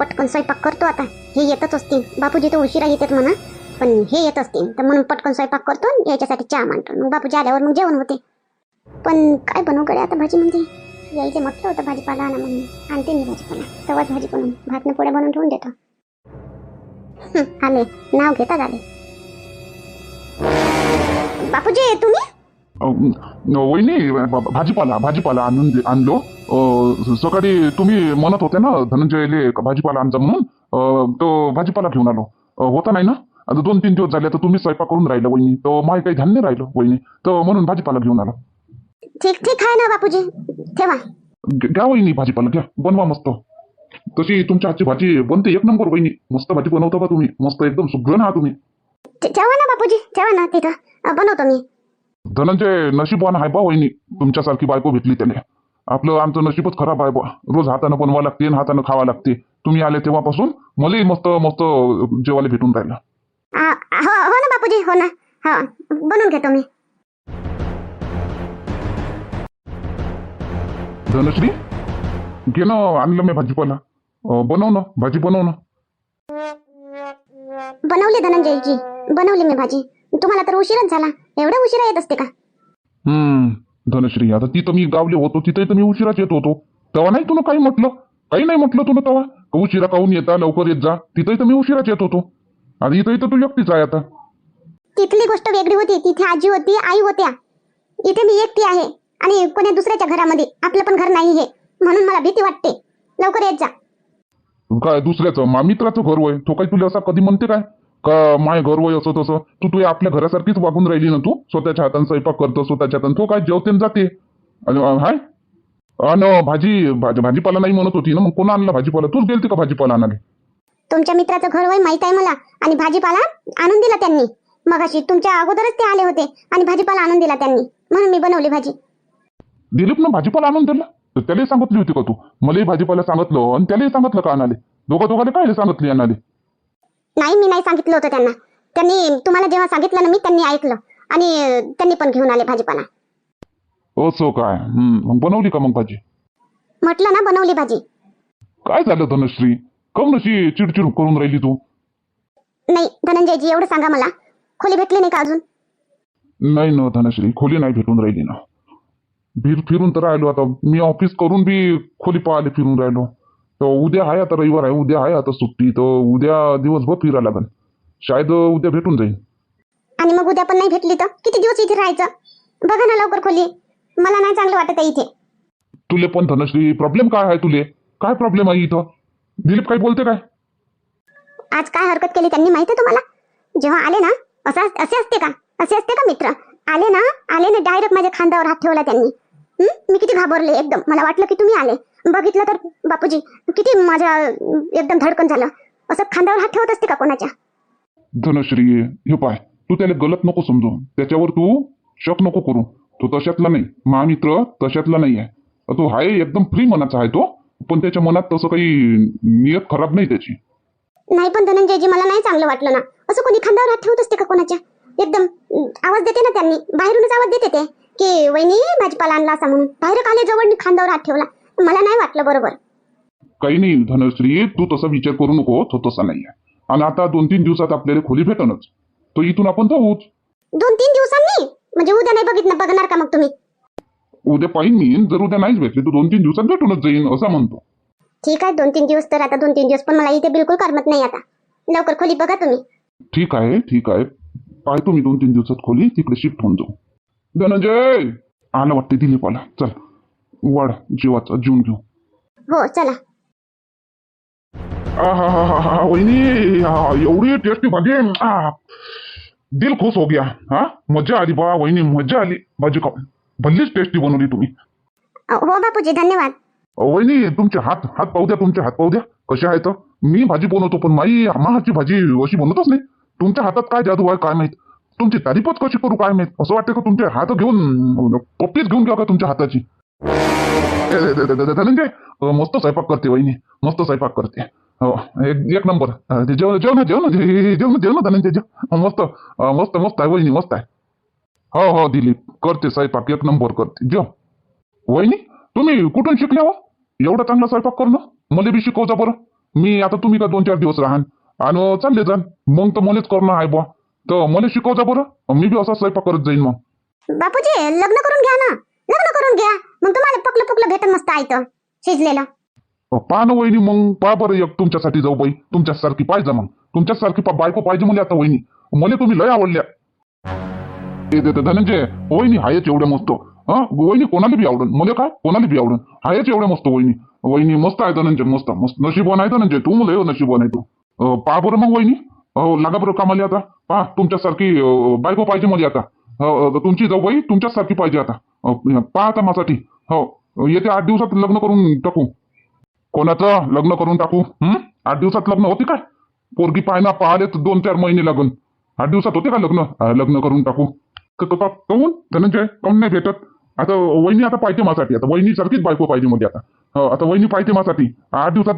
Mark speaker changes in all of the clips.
Speaker 1: पटकन स्वयंपाक करतो आता. हे येतच असतील. बापूजी तर उशिरा येतात म्हणा. पण हे येत असतील. तर म्हणून पटकन स्वयंपाक करतो आणि याच्यासाठी चहा मांडतो. मग बापूजी आल्यावर मग जेवण होते. पण काय बनवू कडे आता भाजी म्हणजे? यायचे म्हटलं होतं भाजीपाला आणा म्हणून. आणते मी भाजीपाला. तेव्हाच भाजी बनवून भातनं पोळ्या बनवून ठेवून देतो. आले. नाव घेतात आले बापूजी तुम्ही?
Speaker 2: वहिनी ब- भाजीपाला भाजीपाला आणून आणलो. सकाळी तुम्ही म्हणत होते ना धनंजयले भाजीपाला आणजा म्हणून. तो भाजीपाला घेऊन आलो. होता नाही ना? आता दोन तीन दिवस झाले तर तुम्ही स्वयंपाक करून राहिलं वहिनी. तर माय काही ध्यान नाही राहिलं वहिनी. तर म्हणून भाजीपाला घेऊन आलो.
Speaker 1: ठीक ठीक आहे ना बापूजी. ठेवा.
Speaker 2: घ्या वहिनी भाजीपाला घ्या. बनवा मस्त. तशी तुमच्या हातची भाजी बनते एक नंबर वहिनी. मस्त भाजी बनवता का तुम्ही. मस्त एकदम सुगरण आहात तुम्ही.
Speaker 1: ठेवा ना बापूजी. ठेवा ना तिथं. बनवतो मी.
Speaker 2: धनंजय नशीबवान आहे बा वहिनी. तुमच्यासारखी बायको भेटली त्याने. आपलं आमचं नशीबच खराब आहे बा. रोज हातानं बनवा लागते आणि हातानं खावा लागते. तुम्ही आले तेव्हापासून मलाही मस्त मस्त जेवायला भेटून राहिलं.
Speaker 1: हो हो ना बापूजी हो ना. हा बनवून घेतो मी.
Speaker 2: धनश्री घे ना आणलं मी भाजीपाला. बनव ना भाजी बनव ना.
Speaker 1: बनवली धनंजयजी. बनवली मी भाजी. तुम्हाला तर उशीरच झाला. एवढा उशिरा येत असते का?
Speaker 2: हम्म धनश्री आता तिथं मी गावले होतो तिथं तर मी उशिराच येत होतो. तेव्हा नाही तुला काही म्हटलं? काही नाही म्हटलं तुला तेव्हा? का उशिरा काहून येता? लवकर येत जा. तिथंही तर मी उशिराच येत होतो. आणि इथं इथं तू एकटीच आहे आता.
Speaker 1: तिथली गोष्ट वेगळी होती. तिथे आजी होती आई होत्या. इथे मी एकटी आहे. आणि कोणी दुसऱ्याच्या घरामध्ये आपलं पण घर नाही हे. म्हणून मला भीती वाटते. लवकर येत जा.
Speaker 2: काय दुसऱ्याचं? मा मित्राचं घर वय तो काही तुला असा कधी म्हणते काय? का माय घर वय असं तसं? तू तू आपल्या घरासारखीच वागून राहिली ना तू? स्वतःच्या हातानं स्वयंपाक करतो स्वतःच्या हातानं. तो काय जेवते जाते? हाय? भाजी भाजी भाजीपाला नाही म्हणत होती ना? मग कोणा आणला भाजीपाला? तूच गेलती का भाजीपाला आणाले
Speaker 1: तुमच्या मित्राचं घर वय माहीत आहे मला. आणि भाजीपाला आणून दिला त्यांनी. मग अशी तुमच्या अगोदरच ते आले होते आणि भाजीपाला आणून दिला त्यांनी. म्हणून मी बनवली भाजी.
Speaker 2: दिलीप ना भाजीपाला आणून दिला? तर त्यालाही सांगितली होती का तू? मलाही भाजीपाला सांगितलं. आणि त्यालाही सांगितलं का आणाले दोघा दोघाले काय सांगितली आणाले
Speaker 1: नाही मी नाही सांगितलं होतं त्यांना. त्यांनी तुम्हाला जेव्हा सांगितलं ना मी त्यांनी ऐकलं. आणि त्यांनी पण घेऊन आले भाजीपाला.
Speaker 2: असं काय? हम्म मग बनवली का मग भाजी?
Speaker 1: म्हटलं ना बनवली भाजी.
Speaker 2: काय झालं धनश्री? कम नशी चिडचिड करून राहिली तू?
Speaker 1: नाही धनंजयजी एवढं सांगा मला. खोली भेटली नाही का अजून?
Speaker 2: नाही ना धनश्री खोली नाही भेटून राहिली ना. फिर फिरून तर राहिलो आता. मी ऑफिस करून बी खोली पाहायला फिरून राहिलो. तर उद्या आहे आता रविवार आहे उद्या आहे आता सुट्टी तर उद्या दिवसभर फिरायला लागेल. शायद उद्या भेटून जाईल.
Speaker 1: आणि मग उद्या पण नाही भेटली तर? किती दिवस इथे राहायचं? बघा ना लवकर खोली. मला नाही चांगलं वाटत आहे इथे.
Speaker 2: तुले पण धनश्री प्रॉब्लेम काय आहे तुले? काय प्रॉब्लेम आहे इथं? दिलीप काही बोलते काय?
Speaker 1: आज काय हरकत केली त्यांनी माहिती आहे तुम्हाला? जेव्हा आले ना असं असे असते का? असे असते का मित्र? आले ना आले ना डायरेक्ट माझ्या खांद्यावर हात ठेवला त्यांनी. हं? मी किती घाबरले एकदम. मला वाटलं की तुम्ही आले. बघितलं तर बापूजी किती माझ्या एकदम धडकन झालं. असं खांद्यावर हात ठेवत असते का कोणाच्या?
Speaker 2: धनश्री हे पाय तू त्याला गलत नको समजू. त्याच्यावर तू शक नको करू. तो तशातला नाही. महामित्र तशातला नाही आहे तो आहे एकदम फ्री मनाचा आहे तो. पण त्याच्या मनात तसं काही नियत खराब नाही त्याची.
Speaker 1: नाही पण धनंजयजी मला नाही चांगलं वाटलं ना. असं कोणी खांद्यावर हात ठेवत असते का कोणाच्या? एकदम आवाज देते ना त्यांनी. बाहेरूनच आवाज देते ते. की वहिनी भाजीपाला आणला असा म्हणून. बाहेर आले जवळ खांद्यावर हात ठेवला. मला नाही वाटलं बरोबर.
Speaker 2: काही नाही धनश्री तू तसा विचार करू नको तो तसा नाही आहे आणि आता दोन तीन दिवसात आपल्याला खोली भेटणच तो इथून आपण जाऊच.
Speaker 1: दोन तीन दिवसांनी? म्हणजे उद्या नाही बघितलं बघणार का मग तुम्ही?
Speaker 2: उद्या पाहिन मी जर उद्या नाहीच भेटले तर दोन तीन दिवसात भेटूनच जाईन असं म्हणतो.
Speaker 1: ठीक आहे दोन तीन दिवस तर आता दोन तीन दिवस पण मला इथे बिलकुल करमत नाही आता. लवकर खोली बघा तुम्ही.
Speaker 2: ठीक आहे ठीक आहे. पाहतो मी दोन तीन दिवसात खोली तिकडे शिफ्ट होऊन जाऊ. धनंजय! आलं वाटते दिलीपाला चल. वाढ जीवाचा जीवन घेऊ.
Speaker 1: हो चला.
Speaker 2: आहाहाहा, वहिनी आ, एवढी टेस्टी भाजी दिल खुश हो गया. हा मजा आली बा वहिनी मजा आली. भाजी खाऊन भल्लीच टेस्टी बनवली तुम्ही.
Speaker 1: हो बापूजी धन्यवाद.
Speaker 2: वहिनी तुमचे हात हात पाहू द्या तुमचे हात पाहू द्या. कसे आहेत? मी भाजी बनवतो पण माई हाची भाजी अशी बनवतच नाही. तुमच्या हातात काय जादू आहे काय माहीत? तुमची तारीफच कशी करू काय माहीत? असं वाटतं का तुमचे हात घेऊन पप्पीच घेऊन घ्या का तुमच्या हाताची? धनंजय मस्त स्वयंपाक करते वहिनी. मस्त स्वयंपाक करते. हो एक नंबर. जेवण जेवण जेवण जेवण जेवण धनंजय जेव मस्त मस्त मस्त आहे वहिनी मस्त आहे. हो हो दिलीप. करते स्वयंपाक एक नंबर करते. जेव. वहिनी तुम्ही कुठून शिकल्या हो? एवढा चांगला स्वयंपाक करणं? मला बी शिकवता बरं. मी आता तुम्ही का दोन चार दिवस राहान? आणि चालले जाण मग तर मलाच करणं आहे बुवा. तर मला शिकवजा बरं. मी बी असा स्वयंपाक करत जाईन मग.
Speaker 1: बापूजी लग्न करून घ्या ना. लग्न करून घ्या. मग तुम्हाला पकलं पुकलं भेटन मस्त आयतं शिजलेलं.
Speaker 2: पहा ना वहिनी मग पहा बरं एक तुमच्यासाठी जाऊ बाई. तुमच्यासारखी पाहिजे मग. तुमच्यासारखी पा- बायको पाहिजे मला आता वहिनी. मला तुम्ही लय आवडल्या. ते देते धनंजय. वहिनी हायच एवढ्या मस्त. हा वहिनी कोणाला बी आवडून? मला काय? कोणाला बी आवडून? हायच एवढ्या मस्त वहिनी. वहिनी मस्त आहे धनंजय मस्त. मस्त नशीबवान आहे धनंजय. तू लय नशीबवान आहे तू. अं, पहा बरं मग वहिनी. हो लागा बरं कामाला आता. पहा तुमच्यासारखी अं, बायको पाहिजे मला आता. हो तुमची जाऊ तुमच्याच सारखी पाहिजे आता. अं, आता माझ्यासाठी. हो येते आठ दिवसात लग्न करून टाकू. कोणाचं? लग्न करून टाकू. आठ दिवसात लग्न होते काय? पोरगी पाहिना पाहिले तर दोन चार महिने लागून. आठ दिवसात होते का लग्न? लग्न करून टाकू. क- क- धनंजय काहून नाही भेटत. आता वहिनी आता पाहिजे माझ्यासाठी. आता वहिनी सारखीच बायको पाहिजे मध्ये आता. हो, आता वहिनी पाहिजे माझ्यासाठी. आठ दिवसात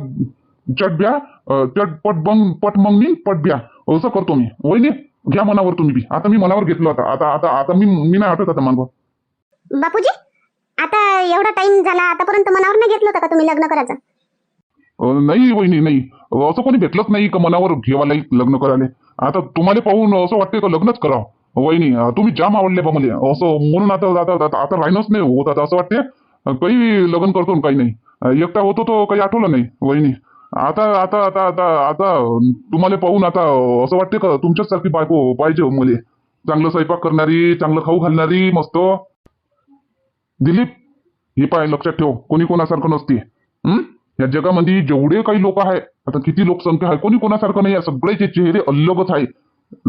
Speaker 2: चट ब्या चट पट बंग पट मग पट ब्या. असं करतो मी. वहिनी घ्या मनावर तुम्ही बी. आता मी मनावर घेतलो आता आता आता आता मी मी नाही आठवत आता मानवा
Speaker 1: बापूजी आता एवढा टाइम झाला. आतापर्यंत मनावर नाही घेतलं होतं का तुम्ही लग्न करायचं?
Speaker 2: अं, नाही वहिनी नाही. असं कोणी भेटलंच नाही का मनावर घेवायला लग्न करायला? आता तुम्हाला पाहून असं वाटते का लग्नच करावं? वहिनी अं, तुम्ही जाम आवडले बा मला. असं म्हणून आता आता आता- आता राहणंच नाही होत. आता असं वाटते अं, काही लग्न करतो आणि काही नाही. अं, एकटा होतो तो काही आठवलं नाही वहिनी. आता आता आता आता आता तुम्हाला पाहून आता असं वाटते का? तुमच्याचसारखी बायको पाहिजे हो मला. चांगलं स्वयंपाक करणारी चांगलं खाऊ घालणारी मस्त. दिलीप हे पाय लक्षात ठेव. कोणी कोणासारखं नसते. हम्म या जगामध्ये जेवढे काही लोक आहे आता किती लोकसंख्या आहे कोणी कोणासारखं नाही आहे. सगळ्याचे चेहरे अलगच आहे.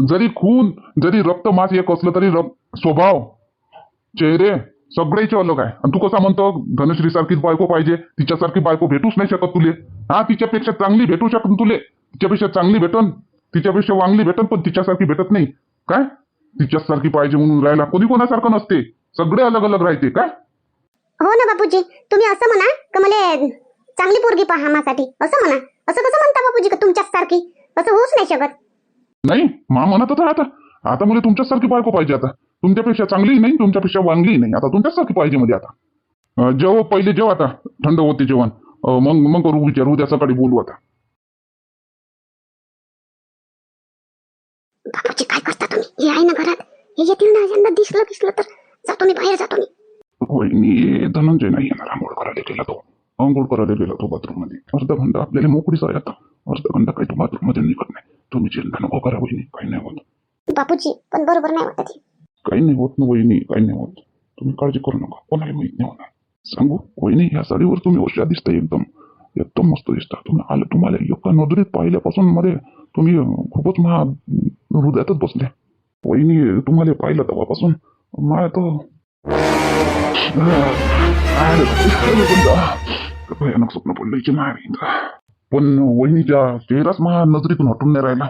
Speaker 2: जरी खून जरी रक्त मास एक असलं तरी रक्त स्वभाव चेहरे सगळ्याचे अलग आहे. आणि तू कसा म्हणतो धनश्री सारखीच बायको पाहिजे तिच्यासारखी बायको भेटूच नाही शकत तुले. हा तिच्यापेक्षा चांगली भेटू शकत तुले. तिच्यापेक्षा चांगली भेटन तिच्यापेक्षा वांगली भेटन पण तिच्यासारखी भेटत नाही. काय? तिच्यासारखी पाहिजे म्हणून राहायला कोणी कोणासारखं नसते. सगळे अलग अलग राहते काय?
Speaker 1: हो ना बापूजी. तुम्ही असं म्हणा का मला चांगली पोरगी पहा माझ्यासाठी असं म्हणा. असं कसं म्हणता बापूजी का तुमच्याच सारखी असं होऊच नाही शकत.
Speaker 2: नाही मा म्हणतच आहे आता. आता मला तुमच्यासारखी बायको पाहिजे आता. तुमच्यापेक्षा चांगली नाही तुमच्यापेक्षा वांगली नाही. आता तुमच्यासारखी पाहिजे मध्ये आता. अं, जेव पहिले जेव आता थंड होते जेवण. मग मग करू विचार उद्या सकाळी बोलू आता.
Speaker 1: बापूजी काय करता तुम्ही? हे आहे ना घरात. हे येतील ना यंदा दिसलं दिसलं तर जातो मी बाहेर जातो मी.
Speaker 2: वहिनी धनंजय नाही येणार आंघोळ करायला गेला तो. आंघोळ करायला गेला तो बाथरूममध्ये अर्धा घंटा आपल्याला मोकळीच आहे आता. अर्धा घंटा काही तो बाथरूममध्ये निघत नाही. तुम्ही चिंता नको करा वहिनी काही नाही होत.
Speaker 1: बापूजी पण बरोबर नाही वाटत.
Speaker 2: काही नाही होत ना वहिनी काही नाही होत तुम्ही काळजी करू नका कोणाला माहीत नाही होणार सांगू वहिनी ह्या साडीवर तुम्ही हुशार दिसता एकदम एकदम मस्त दिसता तुम्ही आलं तुम्हाला एका नजरेत पाहिल्यापासून मध्ये तुम्ही खूपच महा हृदयातच बसले वहिनी तुम्हाला पाहिलं तेव्हापासून मला तो भयानक स्वप्न पडलं की माया पण वहिनीच्या चेहराच महा नजरेतून हटून नाही राहिला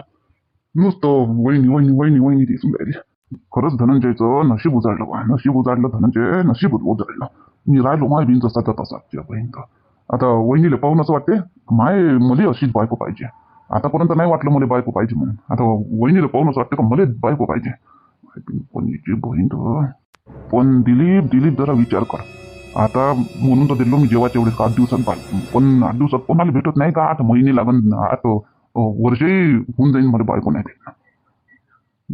Speaker 2: नुसतं वहिनी वहिनी वहिनी वहिनी दिसून राहिली खरंच धनंजयचं नशीब उजाडलं बा नशीब उजाडलं धनंजय नशीब उजाडलं. मी राहिलो माय बिन जसा त्या तसा बहीण आता वहिनीला पाहून असं वाटते माय मुली अशीच बायको पाहिजे. आतापर्यंत नाही वाटलं मला बायको पाहिजे म्हणून. आता वहिनीला पाहून असं वाटतं का मला बायको पाहिजे. कोणीची बहीण पण दिलीप दिलीप जरा विचार कर. आता म्हणून तर दिलो मी जेव्हा एवढे आठ दिवसात पाहिजे पण आठ दिवसात कोणाला भेटत नाही का? आठ महिने लागन आठ अं, वर्षही होऊन जाईन मला बायको नाही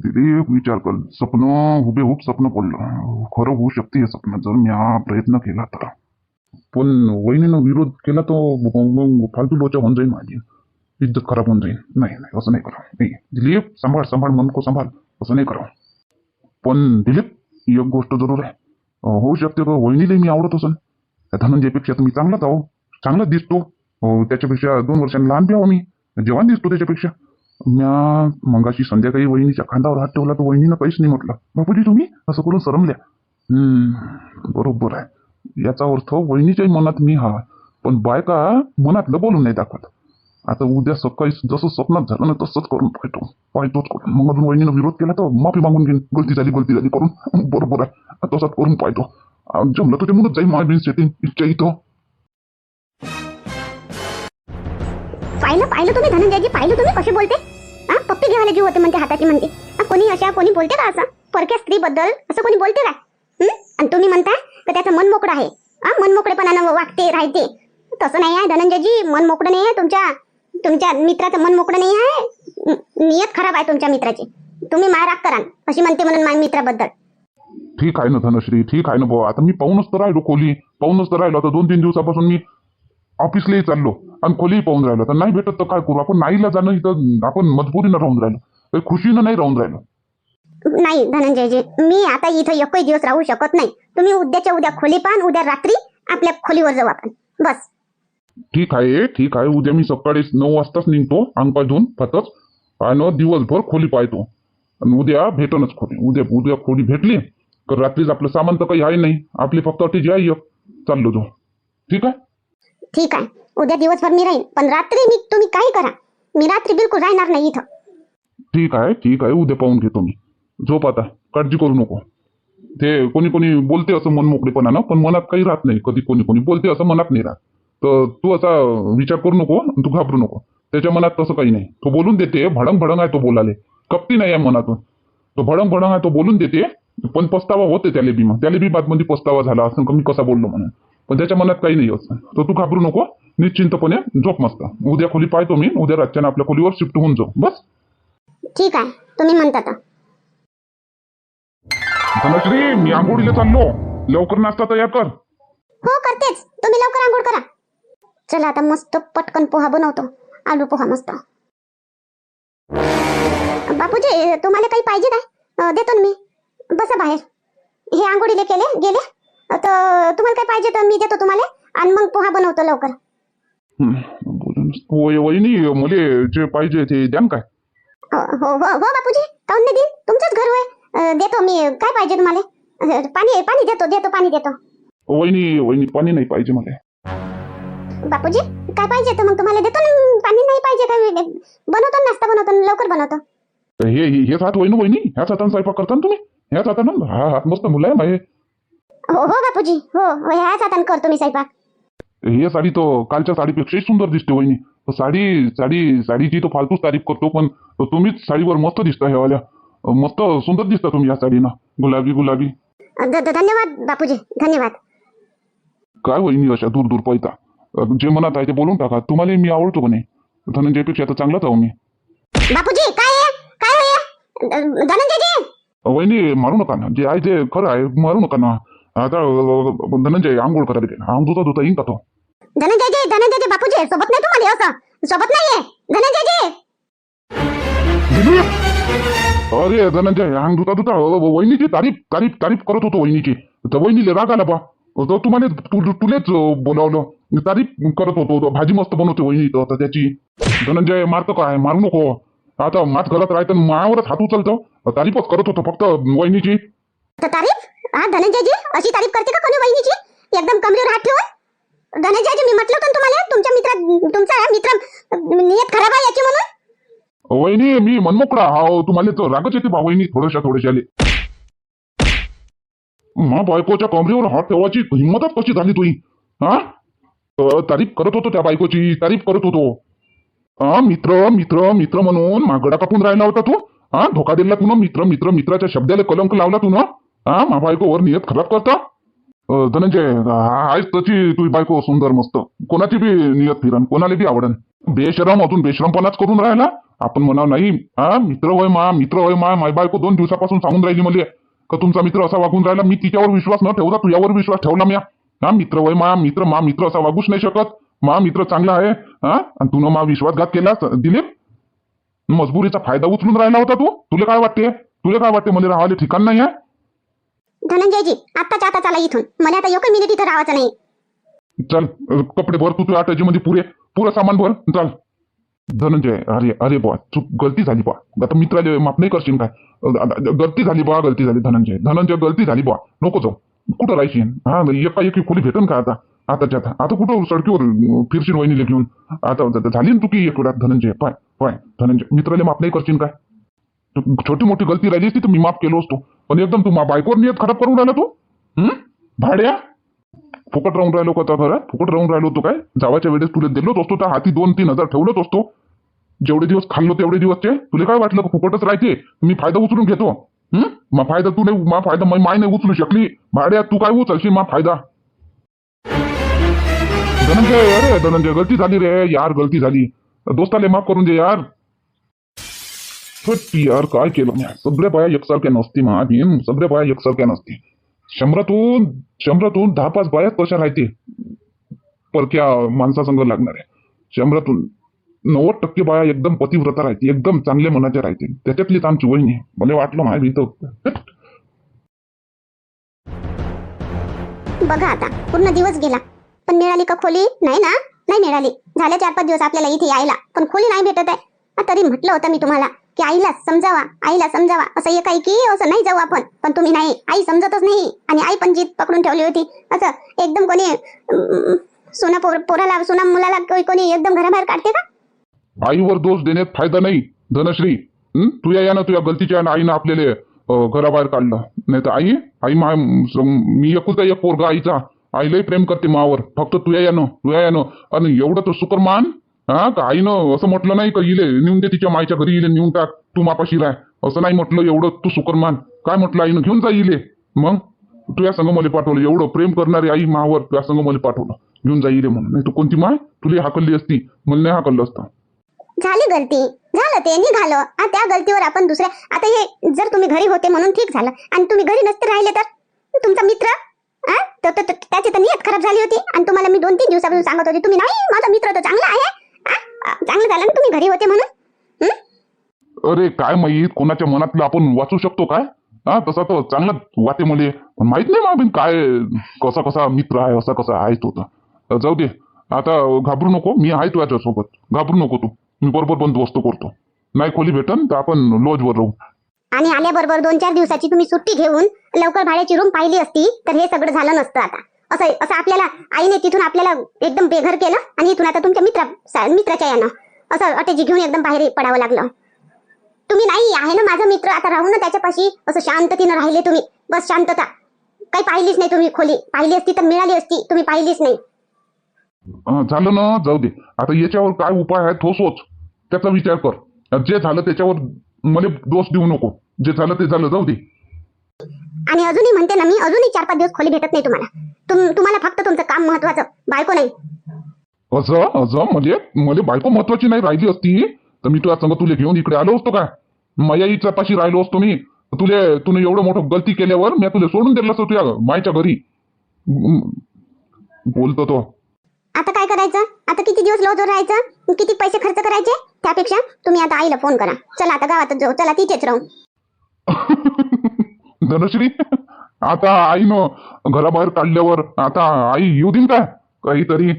Speaker 2: भेटणार विचार कर. स्वप्न हुबेहूब स्वप्न पडलं. खरं होऊ शकते हे स्वप्न जर मी हा प्रयत्न केला तर. पण वहिनीनं विरोध केला तो फालतू लोचा होऊन जाईल माझी. इज्जत खराब होऊन जाईल नाही नाही असं नाही करा. नाही दिलीप सांभाळ सांभाळ मन को सांभाळ. असं नाही करा. पण दिलीप एक गोष्ट जरूर आहे. होऊ शकते का? वहिनीला मी आवडत असन. त्या धनंजयपेक्षा तुम्ही चांगलाच आहो. चांगलाच दिसतो. त्याच्यापेक्षा दोन वर्षांनी लहान बी आहो मी. जेवण दिसतो त्याच्यापेक्षा. म्या मंगाशी संध्याकाळी वहिनीच्या खांदावर हात ठेवला तर वहिनीनं काहीच नाही म्हटलं. बापूजी तुम्ही? असं करून सरमल्या. हम्म, बरोबर आहे. याचा अर्थ वहिनीच्याही मनात मी हा पण बायका मनातलं बोलून नाही दाखवत. आता उद्या सकाळी जसं स्वप्नात झालं ना तसंच करून पाहतो. पाहतोच करून. मग अजून वहिनीनं विरोध केला तर माफी मागून घेईन. गलती झाली गलती झाली करून. बरोबर आहे. तसंच करून पाहतो. जमलं तर ते म्हणत जाईल माय बिन सेटिंग इच्छा इथं.
Speaker 1: पाहिलं पाहिलं तुम्ही धनंजयजी पाहिलं तुम्ही कसे बोलते? हा पप्पी घ्यायला जीव होते म्हणते हाताची म्हणते. कोणी अशा कोणी बोलते का असं? परक्या स्त्री बद्दल असं कोणी बोलते काय आणि तुम्ही म्हणता का त्याचं मन मोकळं आहे. हा मन मोकळेपणानं वागते राहते. तसं नाही आहे धनंजयजी मन मोकळं नाही आहे तुमच्या तुमच्या मित्राचं मन मोकळं नाही आहे? नियत खराब आहे तुमच्या मित्राची. तुम्ही माय राग कराल अशी म्हणते म्हणून माझ्या मित्राबद्दल.
Speaker 2: ठीक आहे ना धनश्री ठीक आहे ना भाऊ आता मी पाहूनच तर राहिलो खोली. पाहूनच तर राहिलो. आता दोन तीन दिवसापासून मी ऑफिसलाही चाललो. आणि खोलीही पाहून राहिलो. तर नाही भेटत तर काय करू? आपण नाहीला जाणं इथं आपण मजबुरीनं राहून राहिलो. काही खुशीनं नाही राहून राहिलो.
Speaker 1: नाही धनंजयजी मी आता इथं एकही दिवस राहू शकत नाही. तुम्ही उद्याच्या उद्या खोली पाहा आणि उद्या रात्री आपल्या खोलीवर जाऊ आपण. बस.
Speaker 2: ठीक आहे ठीक आहे. उद्या मी सकाळी नऊ वाजताच निघतो पाय धुवून फतच. आणि दिवसभर खोली पाहतो. आणि उद्या भेटनच खोली. उद्या उद्या खोली भेटली तर रात्रीच आपलं सामान तर काही आहे नाही. आपली फक्त अटी आहे. एक चाललो तो ठीक आहे?
Speaker 1: ठीक आहे. उद्या दिवसभर मी राहीन. पण रात्री मी तुम्ही काही करा. मी रात्री बिलकुल राहणार नाही इथं.
Speaker 2: ठीक आहे ठीक आहे. उद्या पाहून घेतो मी. झोप आता. काळजी करू नको. ते कोणी कोणी बोलते असं मन मोकळेपणानं पण मनात काही राहत नाही. कधी कोणी कोणी बोलते असं मनात नाही राहत. तर तू असा विचार करू नको आणि तू घाबरू नको. त्याच्या मनात तसं काही नाही. तो बोलून देते. भडंग भडंग आहे तो बोलाले. कपटी नाही आहे मनातून. तो भडंग भडंग आहे तो बोलून देते. पण पस्तावा होते त्याले बी मग त्याले बी बातमध्ये पस्तावा झाला. असं मी कसा बोललो म्हणून. पण त्याच्या मनात काही नाही असं तर तू घाबरू नको निश्चिंतपणे झोप मस्त. उद्या खोली पाहतो मी उद्या रातच्यानं आपल्या खोलीवर शिफ्ट होऊन जाऊ. बस.
Speaker 1: ठीक आहे तुम्ही म्हणता तर
Speaker 2: धनश्री मी आंघोळीला चाललो. लवकर नाश्ता तयार कर.
Speaker 1: हो करतेच. तुम्ही लवकर आंघोळ करा. चला आता मस्त पटकन पोहा बनवतो. आलू पोहा मस्त. बापूजी तुम्हाला काही पाहिजे काय? अं, देतो ना मी. बसा बाहेर. हे आंघोळीले केले गेले? तर तुम्हाला काय पाहिजे तर मी देतो तुम्हाला आणि मग पोहा बनवतो लवकर.
Speaker 2: वहिनी मुले जे पाहिजे ते द्यान काय?
Speaker 1: हो हो हो हो बापूजी काऊन नाही देईन? तुमचंच घर होय. देतो मी. काय पाहिजे तुम्हाला? पाणी पाणी देतो देतो पाणी देतो.
Speaker 2: वहिनी वहिनी पाणी नाही पाहिजे मला.
Speaker 1: बापूजी काय पाहिजे तर मग तुम्हाला देतो ना. पाणी नाही पाहिजे काय? बनवतो ना, नाश्ता बनवतो ना, लवकर बनवतो.
Speaker 2: हे हे- हात वहिनी वहिनी. ह्याच हातानं स्वयंपाक करता ना तुम्ही. ह्याच हातानं. हा हात मस्त मुलायम आहे.
Speaker 1: हो हो बापूजी. हो हो, ह्याच हाताने करतो मी स्वयंपाक.
Speaker 2: हे साडी तो कालच्या साडीपेक्षाही सुंदर दिसते वहिनी. साडी साडी साडीची तो फालतूच तारीफ करतो पण तुम्हीच साडीवर मस्त दिसता ह्यावाल्या मस्त सुंदर दिसता तुम्ही या साडीनं. गुलाबी गुलाबी.
Speaker 1: ध- ध- धन्यवाद बापूजी. धन्यवाद.
Speaker 2: काय वहिनी अशा दूर दूर पैता जे मनात आहे ते बोलून टाका. तुम्हाला मी आवडतो का नाही? धनंजयपेक्षा तर चांगलाच आहो मी
Speaker 1: बापूजी काय आहे? काय होय धनंजयजी?
Speaker 2: वहिनी मारू नका ना. जे आहे ते खरं आहे मारू नका ना. आता अ, धनंजय आंघोळ करायला गेला धुता धुता येईन का तो?
Speaker 1: धनंजयजी धनंजयजी बापूजी सोबत नाही तुम्हाला असं? सोबत नाहीये. धनंजयजी
Speaker 2: अरे धनंजय अंग धुता धुता अ, वहिनीची तारीफ तारीफ तारीफ करत होतो वहिनीची. तर वहिनीले राग आला बा. तर तुम्हाला तु- तुलेच अ, बोलावलं. तारीफ करत होतो. तो भाजी मस्त बनवते वहिनी तर आता त्याची. धनंजय मारतो काय? मारू नको. आता मात घरात राहतं मायावरच हात उचलतो. तारीफच करत होतो फक्त वहिनीची.
Speaker 1: तर तारीफ? हा धनंजयजी अशी तारीफ करते का कोणी वहिनीची? एकदम कमरेवर हात ठेवून? धनंजयजी मी म्हटलं होतं तुम्हाला तुमच्या मित्र तुमचा मित्र नियत खराब आहे याची म्हणून?
Speaker 2: वहिनी मी मनमोकळा. हा तुम्हाला रागच येते बा वहिनी. थोड्याशा थोड्याशाले मा बायकोच्या कमरेवर हात ठेवायची हिंमतच कशी झाली तुही? हा? तारीफ करत होतो त्या बायकोची तारीफ करत होतो. हा मित्र मित्र मित्र म्हणून मागडा कापून राहिला होता तू? हा धोका दिला तू मित्र मित्र मित्राच्या शब्दाला कलंक लावला तू ना? हा मा बायकोवर नियत खराब करता? धनंजय हा- आहेच तशी तुझी बायको सुंदर मस्त. कोणाची बी नियत फिरन कोणाला बी आवडन. बेशरम अजून बेशरमपणाच करून राहिला. आपण म्हणा नाही हा मित्र होय मा मित्र होय मा माय बायको दोन दिवसापासून सांगून राहिली मला. का तुमचा मित्र असा वागून राहिला? मी तिच्यावर विश्वास न ठेवता तुझ्यावर विश्वास ठेवला म्या. हा मित्र होय मा मित्र मा मित्र असा वागूच नाही शकत. मा मित्र चांगला आहे हा आणि तू मा विश्वासघात केला दिलीप. मजबुरीचा फायदा उचलून राहिला होता तू. तुला काय वाटते? तुला काय वाटते? मला राहायला ठिकाण नाही आहे
Speaker 1: धनंजयजी आत्ताच्या आता चला इथून. मला आता एक मिनिट इथं राहायचं नाही.
Speaker 2: चल अ, कपडे भर तू तुझ्या मध्ये पुरे. पुरं सामान भर चल. धनंजय अरे अरे बा चूक गलती झाली बा आता मित्राले माफ नाही करशील काय? अ, अ, गलती झाली बा गलती झाली धनंजय. धनंजय गलती झाली बा नको जाऊ. कुठं राहायशील हा एका एकी खोली भेटन का आता? आताच्या आता. आता कुठं सडकीवर अ, फिरशील वहिनीला घेऊन? आता आता झाली ना चुकी एक वेळात धनंजय. पाय पाय. धनंजय मित्राले माफ नाही करशील काय? छोटी मोठी गलती राहिली असती तर मी माफ केलो असतो. पण एकदम तू बायकोर बायकोवर नियत खराब करून राहिला तू? हम्म भाड्या? फुकट राहून राहिलो का खरं घरात? फुकट राहून राहिलो होतो काय? जावाच्या वेळेस तुला दिलोच असतो त्या हाती दोन तीन हजार ठेवलोच असतो जेवढे दिवस खाल्लो तेवढे दिवसचे. तुला काय वाटलं का फुकटच राहते? मी फायदा उचलून घेतो. हम्म फायदा तू नाही मा फायदा माय नाही उचलू शकली. भाड्या तू काय उचलशील? मा फायदा. धनंजय अरे धनंजय गलती झाली रे. यार गलती झाली. दोस्ताले माफ करून दे यार. फट यार काय केलं मी सगळ्या बाया एकसारख्या नसते महाभीम सगळ्या बाया एकसारख्या नसते शंभरातून शंभरातून दहा पाच बायाच कशा राहते परक्या माणसासंग लागणाऱ्या. शंभरातून नव्वद टक्के बाया एकदम पतिव्रता राहते एकदम चांगल्या मनाच्या राहते त्याच्यातलीच आमची वहिनी मला वाटलं माझ्या इथं.
Speaker 1: बघा आता पूर्ण दिवस गेला. पण मिळाली का खोली? नाही ना? नाही मिळाली. झाले चार पाच दिवस आपल्याला इथे यायला. पण खोली नाही भेटत आहे. तरी म्हटलं होतं मी तुम्हाला. की आईला समजावा आईला समजावा. असं एक आहे की असं नाही जाऊ आपण. पण तुम्ही नाही. आई समजतच नाही. आणि आई पण जीत पकडून ठेवली होती. असं एकदम कोणी सोना पोर पोराला सोना मुलाला कोणी- एकदम घराबाहेर काढते का?
Speaker 2: आईवर दोष देण्यात फायदा नाही धनश्री. हं? तुझ्या यानं तुझ्या गलतीच्या आईनं आपल्याला घराबाहेर काढलं. नाही तर आई आई मा मी एकुलता एक पोरगा आईचा. आईलाही प्रेम करते मावर. फक्त तुझ्या यानं तुझ्या यानं आणि एवढं तो सुकर मान हा का आईनं असं म्हटलं नाही का इले नेऊन दे तिच्या मायच्या घरी इले नेऊन टाक. तू मापाशी राह. असं नाही म्हटलं एवढं तू सुकरमान. काय म्हटलं आईनं? घेऊन जा इले. मग? तुझ्या संग मला पाठवलं. एवढं प्रेम करणारी आई मावर तुझ्या संग मला पाठवलं. घेऊन जा इले म्हणून. नाही तू कोणती माय? तुला हाकलली असती. मला नाही हाकललं असतं.
Speaker 1: झाली गलती. झालं ते निघालं. आ, त्या गलतीवर आपण दुसऱ्या आता हे जर तुम्ही घरी होते म्हणून ठीक झालं. आणि तुम्ही घरी नसते राहिले तर? तुमचा मित्र? त्याची तर नियत खराब झाली होती. आणि तुम्हाला मी दोन तीन दिवसापासून सांगत होते तुम्ही नाही माझा मित्र तर चांगला आहे. चांगलं झालं ना तुम्ही घरी होते म्हणून? हं?
Speaker 2: अरे काय माहीत? कोणाच्या मनातलं आपण वाचू शकतो काय? हा तसा तर चांगला वाटे मले. पण माहीत नाही माबिन काय कसा कसा मित्र आहे असा कसा आहे तो तर. जाऊ दे. आता घाबरू नको. मी आहे तुझ्या सोबत घाबरू नको तू. मी बरोबर बंदोबस्त करतो. नाही खोली भेटन तर आपण लॉजवर राहू.
Speaker 1: आणि आल्याबरोबर दोन चार दिवसाची तुम्ही सुट्टी घेऊन लवकर भाड्याची रूम पाहिली असती तर हे सगळं झालं नसतं आता. असं असं आपल्याला आईने तिथून आपल्याला एकदम बेघर केलं आणि इथून आता तुमच्या मित्रा मित्राच्या यानं असं अटेजी घेऊन एकदम बाहेर पडावं लागलं. तुम्ही नाही आहे ना माझा मित्र आता राहू ना त्याच्यापाशी. असं शांततेनं राहिले तुम्ही. बस शांतता. काही पाहिलीच नाही तुम्ही खोली. पाहिली असती तर मिळाली असती. तुम्ही पाहिलीच नाही.
Speaker 2: झालं ना जाऊ दे. आता याच्यावर काय उपाय आहे तो सोच त्याचा विचार कर. जे झालं त्याच्यावर मला दोष देऊ नको. जे झालं ते झालं जाऊ दे.
Speaker 1: आणि अजूनही म्हणते ना मी अजूनही चार पाच दिवस खोली भेटत नाही तुम्हाला. तुम तुम्हाला फक्त तुमचं काम महत्वाचं बायको नाही.
Speaker 2: असं असं म्हणजे मला बायको महत्वाची नाही राहिली असती. तर मी तुझ्या संग तुला घेऊन इकडे आलो असतो काय मायाईच्या पाशी राहिलो असतो मी. तुले तुने एवढं मोठं गलती केल्यावर मी तुला सोडून दिलं असतं तुझ्या मायच्या घरी. बोलतो तो.
Speaker 1: आता काय करायचं? आता किती दिवस लॉजवर राहायचं? किती पैसे खर्च करायचे? त्यापेक्षा तुम्ही आता आईला फोन करा. चला आता गावातच जाऊ. चला तिथेच राहू.
Speaker 2: धनश्री आता आईनं घराबाहेर काढल्यावर आता आई येऊ देईन काय? काहीतरी.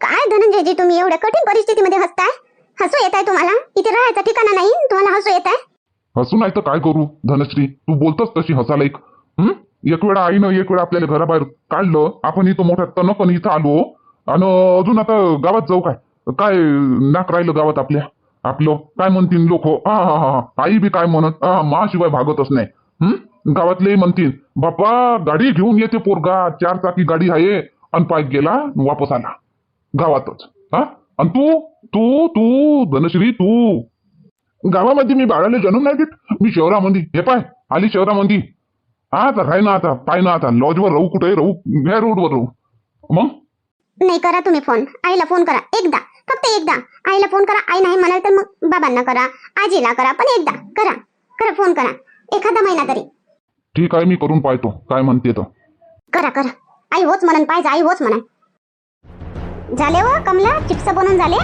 Speaker 1: काय धनंजयजी तुम्ही एवढ्या कठीण परिस्थितीमध्ये हसताय? हसू येत आहे तुम्हाला? इथे राहायचं ठिकाणा नाही तुम्हाला हसू येत आहे?
Speaker 2: हसू नाही तर काय करू धनश्री? तू बोलतोस तशी हसायला एक. हं? एक वेळा आईनं एक वेळा आपल्याला घराबाहेर काढलं आपण इथं मोठ्या तनकन इथं आलो आणि अजून आता गावात जाऊ काय? काय नाक राहिलं गावात आपल्या? आपलं? काय म्हणतील लोक? हा हा हा हा. आई बी काय म्हणत? हा माशिवाय भागतच नाही. हं? गावातले म्हणतील बापा गाडी घेऊन येते पोरगा चार चाकी गाडी आहे. आणि पाय गेला वापस आला. गावातच. हा? आणि तू तू तू धनश्री तू. गावामध्ये मी बाळाला जन्म नाही देत. मी शहरामध्ये. हे पाय आली शहरामध्ये. हा आता राही ना आता पाय ना आता. लॉजवर राहू कुठे? राहू ह्या रोडवर राहू. मग?
Speaker 1: नाही करा तुम्ही फोन. आईला फोन करा. एकदा. फक्त एकदा. आईला फोन करा. आई नाही म्हणाल तर मग बाबांना करा. आजीला करा. पण एकदा. करा. करा फोन करा. एखादा महिना तरी.
Speaker 2: ठीक आहे मी करून पाहतो काय म्हणते तर.
Speaker 1: करा करा. आई होच म्हणन पाहिजे आई होच म्हणन. झाले हो कमला? चिप्स बनवून झाले?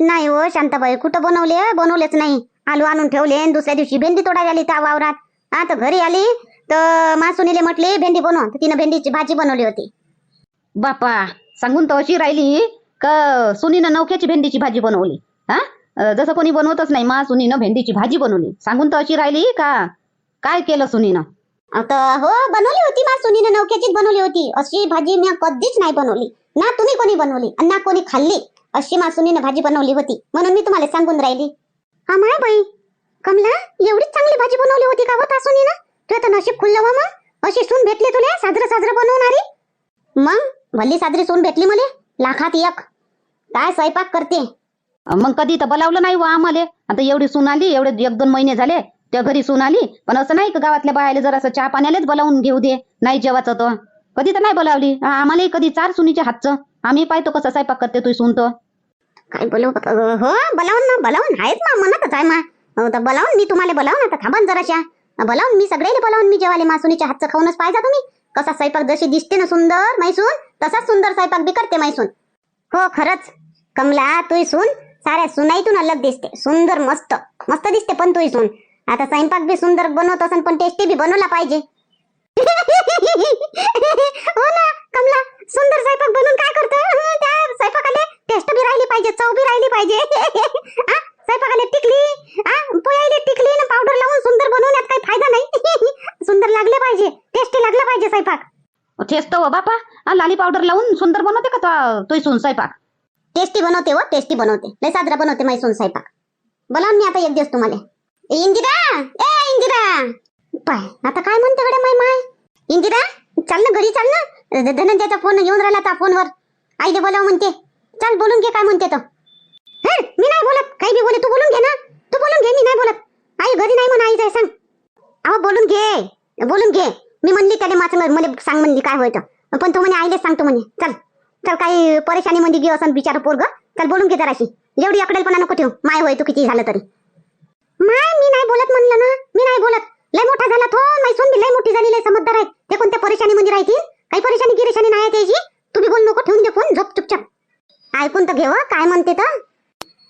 Speaker 1: नाही हो शांताबाई कुठं बनवले? बनवलेच नाही. आलू आणून ठेवले आणि दुसऱ्या दिवशी भेंडी तोडायला आली त्या वावरात. आता घरी आली तर मासुनीले म्हटली भेंडी बनव. तर तिनं भेंडीची भाजी बनवली होती.
Speaker 3: बापा सांगून तर अशी राहिली का सुनीनं नवख्याची भेंडीची भाजी बनवली? हा? अं, जसं कोणी बनवतच नाही मा सुनीनं भेंडीची भाजी बनवली. सांगून तर अशी राहिली का? काय केलं सुनीनं?
Speaker 1: आता हो बनवली होती मासुनीनं नौक्याचीच बनवली होती. अशी भाजी मी कधीच नाही बनवली. ना तुम्ही कोणी बनवली आणि ना कोणी खाल्ली. अशी मासुनीनं भाजी बनवली होती. म्हणून मी तुम्हाला सांगून राहिली. हा माय बाई. कमला एवढीच चांगली भाजी बनवली होती का होत सुनीनं? तू आता नशीब खुललं वा मग. अशी सून भेटली तुला साजरं साजरं बनवणारी? मग? भल्ली साजरी सून भेटली मले? लाखात एक. काय स्वयंपाक करते?
Speaker 3: मग कधी तर बोलावलं नाही वा आम्हाला. आता एवढी सून आली एवढे एक दोन महिने झाले. त्या घरी सून आली. पण असं नाही का गावातल्या बायाला जर असं चहा पाण्यालाच बोलावून घेऊ दे? नाही जेवायचं तर कधी तर नाही बोलावली. आम्हालाही कधी चार सुनीच्या हातचं. आम्ही पाहतो कसं स्वयंपाक करते तू सुनतो तर
Speaker 1: काय बोलू? बापा? हो बोलावून ना बोलावून. आहेत ना मनातच आहे मा. तर बोलावून मी तुम्हाला बोलावून आता थांबा ना जराशा. बोलावून मी सगळ्याला बोलावून मी जेवाले. मासुनीच्या हातचं खाऊनच पाहिजे तुम्ही. कसा स्वयंपाक जशी दिसते ना सुंदर मैसून तसाच सुंदर स्वयंपाक बी करते मैसून हो खरंच. कमला तुही सून. साऱ्या सुनाईतून अलग दिसते. सुंदर मस्त. मस्त दिसते पण तुही सून. आता स्वयंपाक बी सुंदर बनवत असन पण टेस्टी बी बनवला पाहिजे. हो ना कमला सुंदर स्वयंपाक बनवून काय करतो? हं, त्या स्वयंपाकाले टेस्ट बी राहिली पाहिजे चव बी राहिली पाहिजे. स्वयंपाकाले टिकली हा, पोळ्याले टिकली ना पावडर लावून सुंदर बनवण्यात काही फायदा नाही. सुंदर लागले पाहिजे टेस्टी लागला पाहिजे स्वयंपाक.
Speaker 3: तेच तर हो बापा. लाली पावडर लावून सुंदर बनवते का तो सून स्वयंपाक?
Speaker 1: टेस्टी बनवते हो टेस्टी बनवते. लय साजरा बनवते मैसून स्वयंपाक. बोला मी आता एक दिवस तुम्हाला. इंदिरा! ए इंदिरा! पाय आता काय म्हणते गड्या माय माय? इंदिरा चाल ना घरी चाल ना. धनंजयचा फोन येऊन राहिला त्या फोनवर. आईले बोलाव म्हणते. चल बोलून घे काय म्हणते तो. हे मी नाही बोलत. काही बी बोले तू बोलून घे ना. तू बोलून घे मी नाही बोलत. आई घरी नाही म्हणा आई जाय सांग. अहो बोलून घे. बोलून घे. मी म्हणली त्याने माझं मला सांग म्हणली काय होतं पण तो म्हणे आईले सांगतो म्हणे. चल चल काही परेशानी मध्ये घे असं बिचार पोरग. चल बोलून घे जराशी. एवढी अकडेलपणा नको ठेव. माय होय तू किती झालं तरी. माय मी नाही बोलत म्हणलं ना. मी नाही बोलत. लय मोठा झाला तो. मैसून बी लय मोठी झाली लय समजदार आहे. ते कोणत्या परेशानी मध्ये राहतील? काही परेशानी गिरेशानी नाही आहे त्याची? तुम्ही बोल नको ठेवून दे फोन. झोप चुपचाप. ऐकून तर घेव हो, काय म्हणते तर.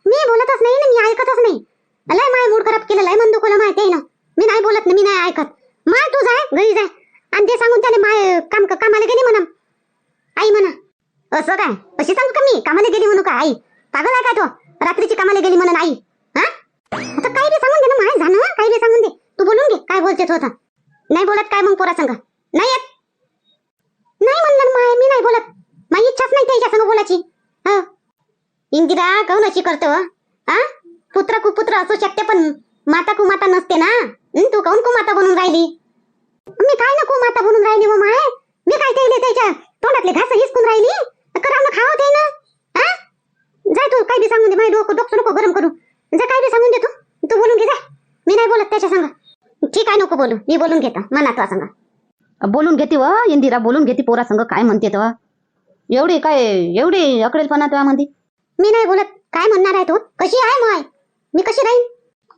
Speaker 1: मी बोलतच नाही ना मी ऐकतच नाही. लय माय मूड खराब केलं लय मन दुखवलं माहिती आहे ना. मी नाही बोलत ना मी नाही ऐकत. माय तू जाय घरी जाय. आणि ते सांगून त्याने माय काम कामाला गेली म्हणा. आई म्हणा. असं काय? अशी सांगू का मी? कामाला गेली म्हणू का आई? पागल आहे काय तो? रात्रीची कामाला गेली म्हणून आई. पोरा संग. नाही येत. नाही म्हणलं माय मी नाही बोलत. माझी इच्छाच नाही त्याच्या संग बोलायची. हा. इंदिरा काहून अशी करतो हा. पुत्र कुपुत्र असू शकते पण माता कुमाता नसते ना हं, तू काहून कुमाता बनून राहिली मी काय ना कुमाता बनून राहिली व माय मी काय त्याला त्याच्या तोंडातले घास हिसकून राहिली करावं ना खावं ते ना हा जाय तू काय बी सांगून दे माझे डोकं डोकं नको गरम करू जा काय बी सांगून दे तू तू बोलून घे जाय मी नाही बोलत त्याच्या संग ठीक आहे नको बोलू. मी बोलून घेतो. मना तुझ्या संग.
Speaker 3: बोलून घेते व इंदिरा बोलून घेते पोरा संग. काय म्हणते तर एवढी काय एवढी अकडेलपणा तुला म्हणते?
Speaker 1: मी नाही बोलत. काय म्हणणार आहे तू? कशी आहे माय मी कशी राहीन?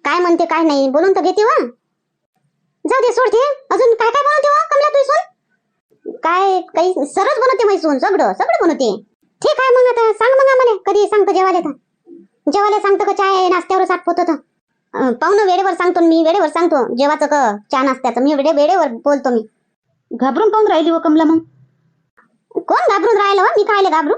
Speaker 1: काय म्हणते काय नाही. बोलून तर घेते वा. जाऊ दे सोडते अजून काय काय बनवते वा कमला तू सून काय काही सरच बनवते मैसून सगळं सगळं बनवते ठीक आहे मग आता. सांग मग आम्हाला. कधी सांगतो जेवायला तर. जेवायला सांगतो का चाय नाश्त्यावर साठ होतं पाहुणं वेळेवर सांगतो मी वेळेवर सांगतो. जेवाचं का चहा नाश्त्याचं. मी वेळे वेळेवर बोलतो मी.
Speaker 3: घाबरून पाहून राहिली व कमला मग?
Speaker 1: कोण घाबरून राहिलं हो? मी कायले घाबरू